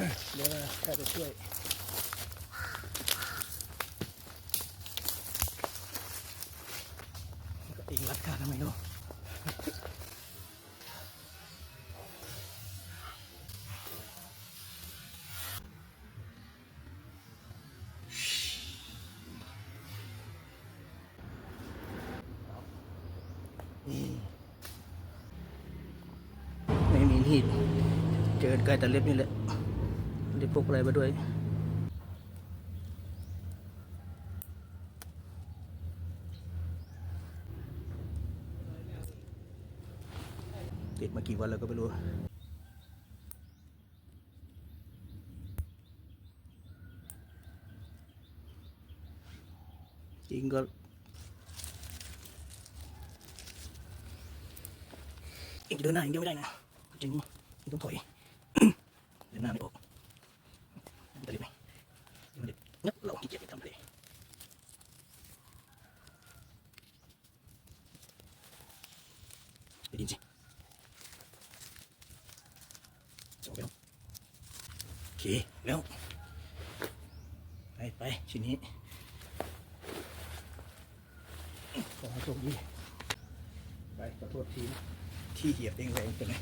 รจะช่วยก็เองรัดขาทำไมเนาะไม่มีมีดเจอไกลแต่เล็บนี่แหละ ได้พกอะไรมาด้วยติดมากี่วันแล้วก็ไม่รู้จริงก็อีกเดินหน้าอย่างเดียวไม่ได้นะจริงต้องถอย เดินหน้าไม่ออกจะรีบไหมมันเด็กนักเราขี้เกียจไปทำเลย ยินสิส่งแล้วโอเคแล้วไปไปชิ้นนี้ขอให้โชคดีไปขอโทษทีที่เหยียบเองแรงไปไหนอย